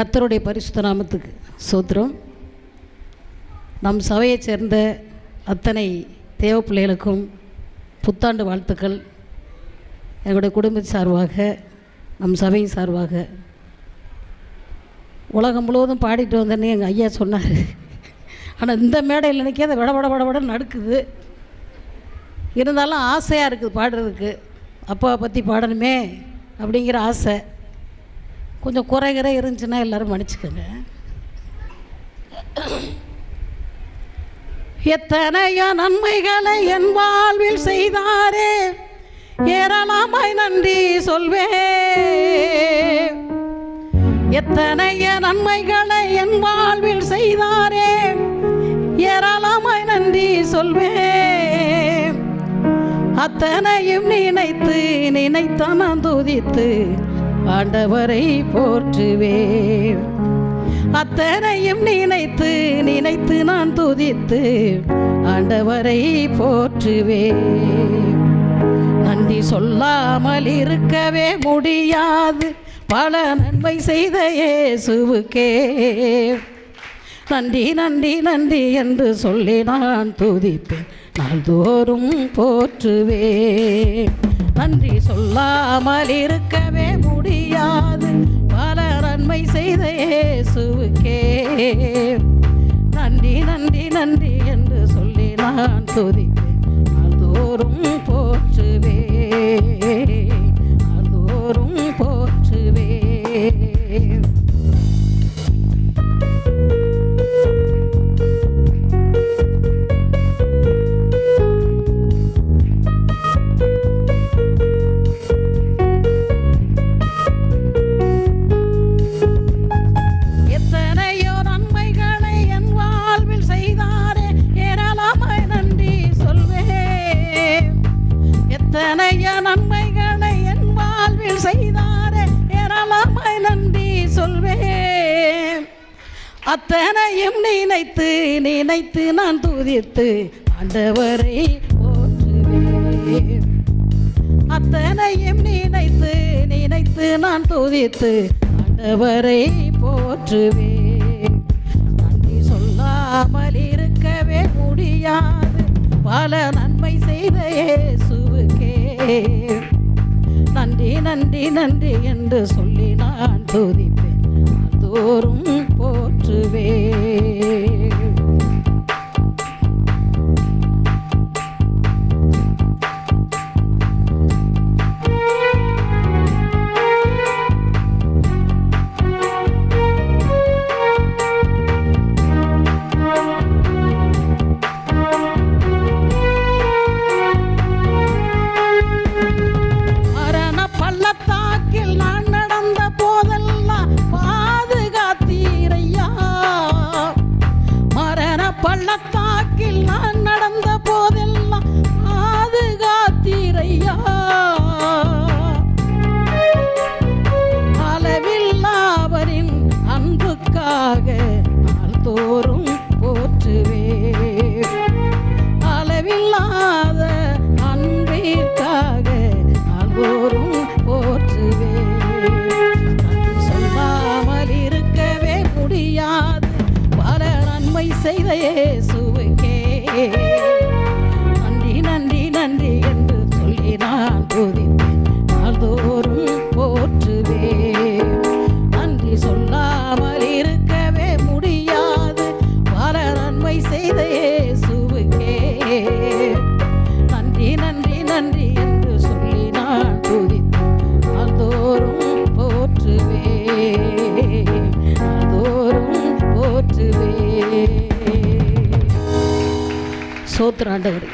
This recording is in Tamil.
கர்த்தருடைய பரிசுத்த நாமத்துக்கு சோத்திரம். நம் சபையைச் சேர்ந்த அத்தனை தேவ பிள்ளைகளுக்கும் புத்தாண்டு வாழ்த்துக்கள். எங்களுடைய குடும்ப சார்பாக நம் சபையின் சார்பாக. உலகம் முழுவதும் பாடிட்டு வந்தேன்னு எங்கள் ஐயா சொன்னார். ஆனால் இந்த மேடையில் நினைக்க அதை விட விட விட விட நடக்குது. இருந்தாலும் ஆசையாக இருக்குது பாடுறதுக்கு. அப்பாவை பற்றி பாடணுமே அப்படிங்கிற ஆசை. கொஞ்சம் குறைகிற இருந்துச்சுன்னா எல்லோரும் மன்னிச்சுக்கோங்க. எத்தனையோ நன்மைகளை என் வாழ்வில் செய்தாரே. ஏராளமாய் நன்றி சொல்வேன். எத்தனைய நன்மைகளை என் வாழ்வில் செய்தாரே. ஏராளமாய் நன்றி சொல்வேன். அத்தனையும் நினைத்து நினைத்த துதித்து ஆண்டவரை போற்றுவேன். அத்தனையும் நினைத்து நினைத்து நான் துதித்து ஆண்டவரை போற்றுவேன். நன்றி சொல்லாமல் இருக்கவே முடியாது. பல நன்மை செய்த இயேசுவுக்கே. நன்றி நன்றி நன்றி என்று சொல்லி நான் துதிப்பேன். நாள்தோறும் போற்றுவேன். நன்றி சொல்லாமல் இருக்கவே முடியாது. பல நன்மை செய்த இயேசுவுக்கே. நன்றி நன்றி நன்றி என்று சொல்லி நான் துதிப்பேன் நாள்தோறும் போற்று அத்தனையும் நினைத்து நினைத்து நான் துதித்து ஆண்டவரை போற்றுவேன். அத்தனையும் நினைத்து நினைத்து நான் துதித்து ஆண்டவரை போற்றுவேன். நன்றி சொல்லாமல் இருக்கவே முடியாது. பல நன்மை செய்த இயேசுவுக்கே. நன்றி நன்றி நன்றி என்று சொல்லி நான் துதிப்பேன். தோறும் போற்றுவேன் பள்ளத்தாக்கில் நான் இயேசுவுக்கே. நன்றி நன்றி நன்றி என்று சொல்லி நான் துதிப்பேன் நாள்தோறும் சோத்திர ஆண்டவரே